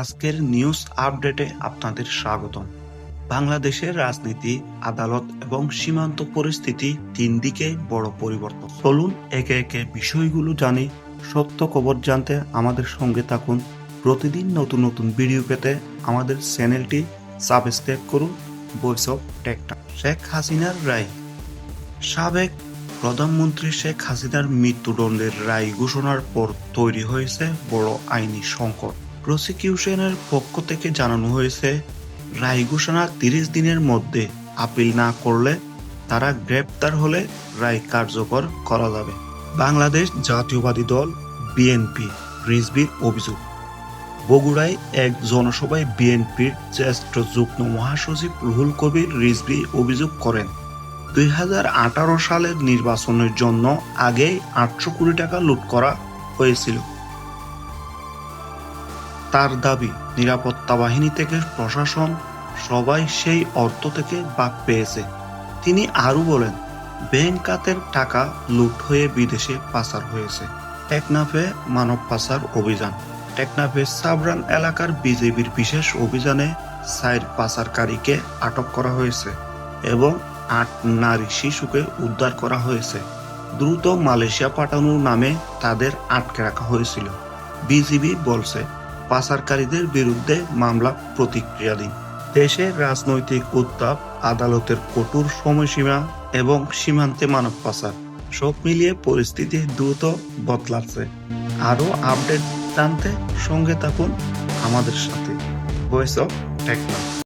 আজকের নিউজ আপডেটে আপনাদের স্বাগতম। বাংলাদেশের রাজনীতি, আদালত এবং সীমান্ত পরিস্থিতি তিন দিকে বড় পরিবর্তন। চলুন একে একে বিষয়গুলো জানি। সত্য খবর জানতে আমাদের সঙ্গে থাকুন। প্রতিদিন নতুন নতুন ভিডিও পেতে আমাদের চ্যানেলটি সাবস্ক্রাইব করুন। ভয়েস অফ টেকটা শেখ হাসিনার রায়। সাবেক প্রধানমন্ত্রী শেখ হাসিনার মৃত্যুদণ্ডের রায় ঘোষণার পর তৈরি হয়েছে বড় আইনি সংকট। প্রসিকিউশনের পক্ষ থেকে জানানো হয়েছে, রায় ঘোষণা তিরিশ দিনের মধ্যে আপিল না করলে তারা গ্রেপ্তার হলে রায় কার্যকর করা যাবে। বাংলাদেশ জাতীয়বাদী দল বিএনপি রিজবির অভিযোগ। বগুড়ায় এক জনসভায় বিএনপির জ্যেষ্ঠ যুগ্ম মহাসচিব রুহুল কবির রিজবি অভিযোগ করেন, দুই হাজার আঠারো সালের নির্বাচনের জন্য আগে আটশো কোটি টাকা লুট করা হয়েছিল। তার দাবি, নিরাপত্তা বাহিনী থেকে প্রশাসন সবাই সেই অর্থ থেকে বাদ পেয়েছে। তিনি আরও বলেন, ব্যাংক খাতের টাকা লুট হয়ে বিদেশে পাচার হয়েছে। টেকনাফে মানব পাচার অভিযান। টেকনাফে সাবরান এলাকার বিজেপির বিশেষ অভিযানে সাইর পাচারকারীকে আটক করা হয়েছে এবং আট নারী শিশুকে উদ্ধার করা হয়েছে। দ্রুত মালয়েশিয়া পাঠানোর নামে তাদের আটকে রাখা হয়েছিল। বিজিবি বলছে পাচারকারীদের বিরুদ্ধে মামলা প্রতিক্রিয়াধীন। দেশের রাজনৈতিক উত্তাপ, আদালতের কঠোর সময়সীমা এবং সীমান্তে মানব পাচার সব মিলিয়ে পরিস্থিতি দ্রুত বদলাচ্ছে। আরও আপডেট জানতে সঙ্গে থাকুন আমাদের সাথে। Voice of টেকনা